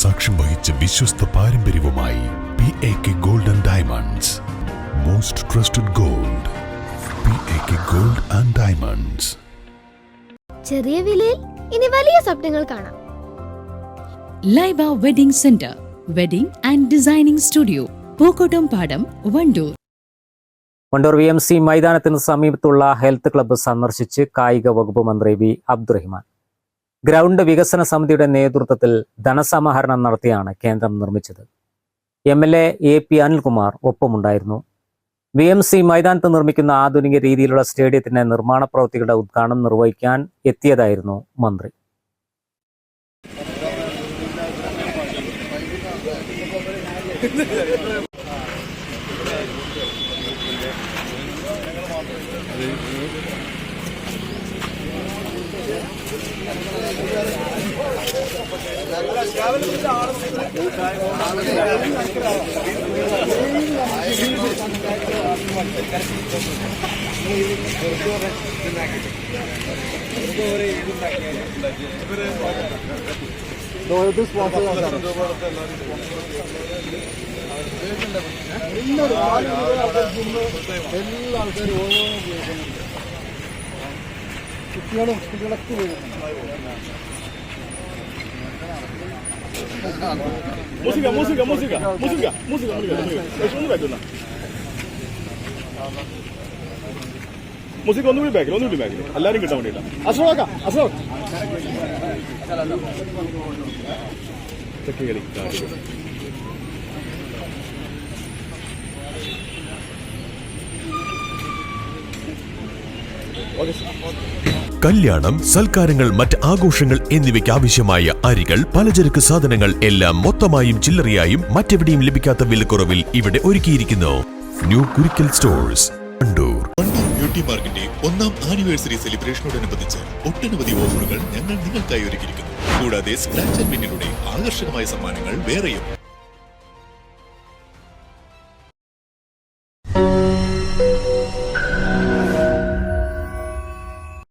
സാക്ഷ്യം വഹിച്ച വിശ്വസ്ത പാരമ്പര്യവുമായി P A K gold and diamonds most trusted gold P A K gold and diamonds ചെറിയ വിലയിൽ ഇനി വലിയ സ്വപ്നങ്ങൾ കാണാം. Laiba wedding centre wedding and designing studio Pookkottumpadam Wandoor. Wandoor V M C മൈതാനത്തിന് സമീപത്തുള്ള ഹെൽത്ത് ക്ലബ്ബ് സന്ദർശിച്ച് കായിക വകുപ്പ് മന്ത്രി വി അബ്ദുറഹിമാൻ. ഗ്രൗണ്ട് വികസന സമിതിയുടെ നേതൃത്വത്തിൽ ധനസമാഹരണം നടത്തിയാണ് കേന്ദ്രം നിർമ്മിച്ചത്. M L A A P Anilkumar ഒപ്പമുണ്ടായിരുന്നു. V M C മൈതാനത്ത് നിർമ്മിക്കുന്ന ആധുനിക രീതിയിലുള്ള സ്റ്റേഡിയത്തിന്റെ നിർമ്മാണ പ്രവൃത്തികളുടെ ഉദ്ഘാടനം നിർവഹിക്കാൻ എത്തിയതായിരുന്നു മന്ത്രി. ഇത് സ്പോൺസർ എല്ലാ ആൾക്കാരും ഓരോ കുട്ടികളും കുട്ടികളൊക്കെ വരുന്നുണ്ട് Música, música, música, música, música, música. Es ഒന്ന് ബാക്കിൽ മുസിക് ഒന്നുകൂടി ബാക്കിൽ ഒന്നുകൂടി ബാക്കിൽ എല്ലാരും കിട്ടാൻ വേണ്ടിയില്ല അശോക അശോക് തെക്ക് കളി കല്യാണം സൽക്കാരങ്ങൾ മറ്റ് ആഘോഷങ്ങൾ എന്നിവയ്ക്ക് ആവശ്യമായ അരികൾ പലചരക്ക് സാധനങ്ങൾ എല്ലാം മൊത്തമായും ചില്ലറയായും മറ്റെവിടെയും ലഭിക്കാത്ത വിലക്കുറവിൽ ഇവിടെ ഒരുക്കിയിരിക്കുന്നു. ന്യൂ കുരിക്കൽ സ്റ്റോഴ്സ് ബ്യൂട്ടി മാർക്കിന്റെ ഒന്നാം ആനിവേഴ്സറി സെലിബ്രേഷനോടനുബന്ധിച്ച് ഒട്ടനവധി ഓഫറുകൾ ഞങ്ങൾ നിങ്ങൾക്കായി ഒരുക്കിയിരിക്കുന്നു. കൂടാതെ സ്ക്രാച്ച് ആൻഡ് വിന്നിലൂടെ ആകർഷകമായ സമ്മാനങ്ങൾ വേറെയും.